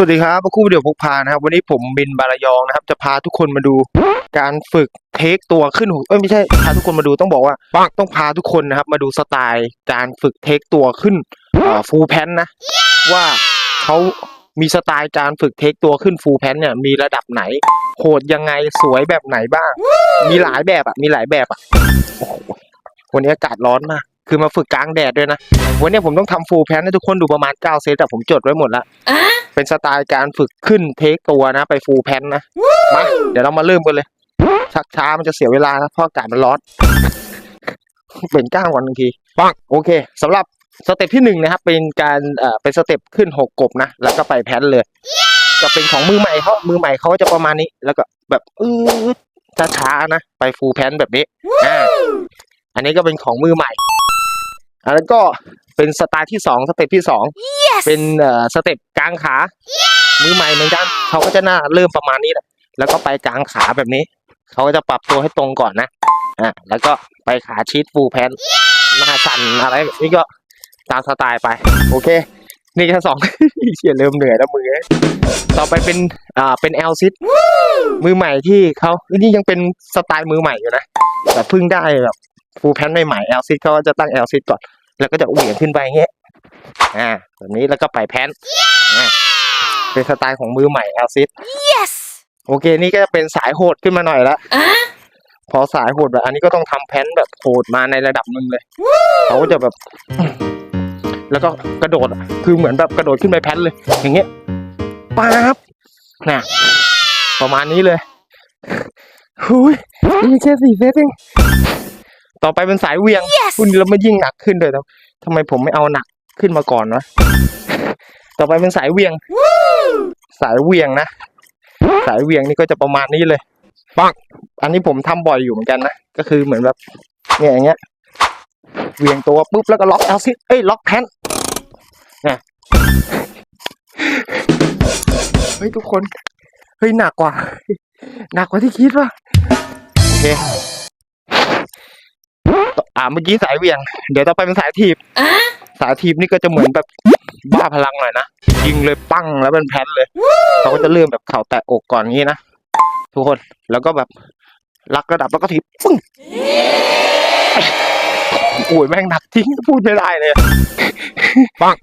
สวัสดีครับคู่วิดีโอพกพานะครับ วันนี้ผมบินบารายองนะครับ จะพาทุกคนมาดูการฝึกเทคตัวขึ้นหูเอ้ยไม่ใช่พาทุกคนมาดูต้องบอกว่าต้องพาทุกคนนะครับ มาดูสไตล์การฝึกเทคตัวขึ้นฟูลแพนนะ ว่าเขามีสไตล์การฝึกเทคตัวขึ้นฟูลแพนเนี่ยมีระดับไหนโหดยังไงสวยแบบไหนบ้าง มีหลายแบบอะมีหลายแบบอะโอ้โหวันนี้อากาศร้อนมาก คือมาฝึกกลางแดดด้วยนะ วันนี้ผมต้องทำฟูลแพนให้ทุกคนดูประมาณ9เซตแต่ผมจดไว้หมดแล้วเป็นสไตล์การฝึกขึ้นเทคตัวนะ ไปฟูลแพนนะมาเดี๋ยวเรามาเริ่มกันเลย ชักช้ามันจะเสียเวลานะเพราะอากาศมันร้อนเป็นก้างวันบางทีปังโอเคสำหรับสเต็ปที่หนึ่งนะครับ เป็นการเอ่อเป็นสเต็ปขึ้นหกกบนะ แล้วก็ไปแพนเลยก็เป็นของมือใหม่เขามือใหม่เขาก็จะประมาณนี้ แล้วก็แบบอืดช้าๆนะ ไปฟูลแพนแบบนี้อ่าอันนี้ก็เป็นของมือใหม่ อันนั้นก็เป็นสไตล์ที่สองสเต็ปที่สองเป็นเอ่อสเต็ปกลางขามือใหม่เหมือนกันเขาก็จะน่าเริ่มประมาณนี้แหละแล้วก็ไปกลางขาแบบนี้ เขาก็จะปรับตัวให้ตรงก่อนนะอ่าแล้วก็ไปขาชีดฟูลแพนหน้าสั่นอะไรแบบนี้ก็ตามสไตล์ไป โอเค นี่แค่สองเชียเริ่มเหนื่อยแล้วมือต่อไปเป็นอ่าเป็นแอลซิดมือใหม่ที่เขาเอ้ยนี่ยังเป็นสไตล์มือใหม่อยู่นะแต่เพิ่งได้แบบ ฟูลแพนใหม่ๆแอลซิดเขาก็จะตั้งแอลซิดก่อน แล้วก็จะเหวี่ยงขึ้นไปอย่างเงี้ยอ่าแบบนี้แล้วก็ไปแพนอ่าเป็นสไตล์ของมือใหม่แอลซิด Yes โอเคนี่ก็จะเป็นสายโหดขึ้นมาหน่อยละพอสายโหดแบบอันนี้ก็ต้องทำแพนแบบโหดมาในระดับหนึ่งเลยเขาก็จะแบบ แล้วก็กระโดดอะคือเหมือนแบบกระโดดขึ้นไปแพนเลย อย่างเงี้ยปั๊บน่ะประมาณนี้เลยหุยนี่แค่สี่เซตเอง ต่อไปเป็นสายเหวียง Yes คุณแล้วมันยิ่งหนักขึ้นเลยทำทำไมผมไม่เอาหนักขึ้นมาก่อนวะต่อไปเป็นสายเหวียง สายเหวียงนะ สายเหวียงนี่ก็จะประมาณนี้เลยปังอันนี้ผมทำบ่อยอยู่เหมือนกันนะ ก็คือเหมือนแบบ เนี่ยอย่างเงี้ยเหวียงตัวปุ๊บแล้วก็ล็อกแอลซิดเอ้ยล็อกแพนนะเฮ้ยทุกคน เฮ้ยหนักกว่า หนักกว่าที่คิดว่ะโอเค อ่าเมื่อกี้สายเหวียง เดี๋ยวต่อไปเป็นสายถีบสายถีบนี่ก็จะเหมือนแบบบ้าพลังหน่อยนะยิงเลยปั้งแล้วเป็นแพนเลยเขาก็จะเริ่มแบบเข่าแตะอกก่อนงี้นะทุกคนแล้วก็แบบลักระดับแล้วก็ถีบปึ้งโอ้ยแม่งหนักจริงพูดไม่ได้เลยปัง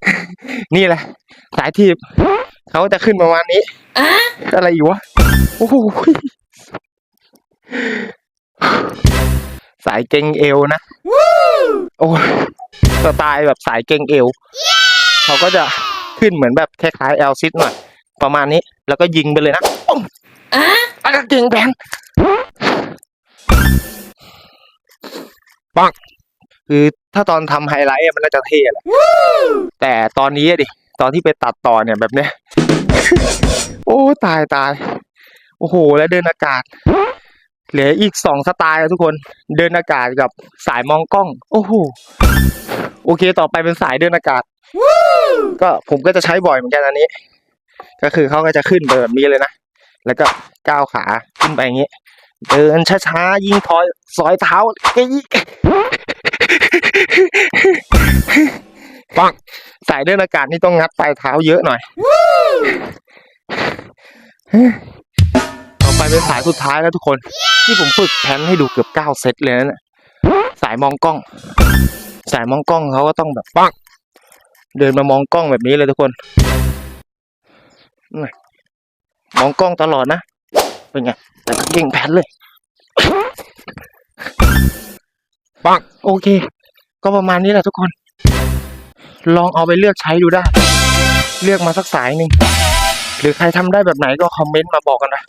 นี่แหละ สายถีบเขาจะขึ้นประมาณนี้อะไรอยู่วะโอ้โห สายเก่งเอวนะโอ้ยสไตล์แบบสายเก่งเอวเขาก็จะขึ้นเหมือนแบบคล้ายๆแอลซิดหน่อย ประมาณนี้แล้วก็ยิงไปเลยนะปุ้งแล้วก็เก่งแบนปังคือถ้าตอนทำไฮไลท์อะมันน่าจะเท่แหละแต่ตอนนี้อะดิตอนที่ไปตัดต่อเนี่ยแบบเนี้ย โอ้ ตายตาย โอ้โห แล้วเดินอากาศ เหลืออีกสองสไตล์อะทุกคน เดินอากาศกับสายมองกล้อง โอ้โห โอเค ต่อไปเป็นสายเดินอากาศ ก็ผมก็จะใช้บ่อยเหมือนกันอันนี้ ก็คือเขาก็จะขึ้นแบบนี้เลยนะ แล้วก็ก้าวขาขึ้นไปอย่างนี้ เดินช้าๆ ยิงถอยซอยเท้าเอ้ยปังสายเดินอากาศนี่ต้องงัดปลายเท้าเยอะหน่อย เป็นสายสุดท้ายแล้วทุกคน ที่ผมฝึกแพนให้ดูเกือบเก้าเซตเลยนะเนี่ยสายมองกล้อง สายมองกล้องเขาก็ต้องแบบปังเดินมามองกล้องแบบนี้เลยทุกคนมองกล้องตลอดนะเป็นไงแต่ก็เก่งแพนเลยปังโอเค ก็ประมาณนี้แหละทุกคน ลองเอาไปเลือกใช้ดูได้ เลือกมาสักสายหนึ่ง รือใครทำได้แบบไหนก็คอมเมนต์มาบอกกันนะ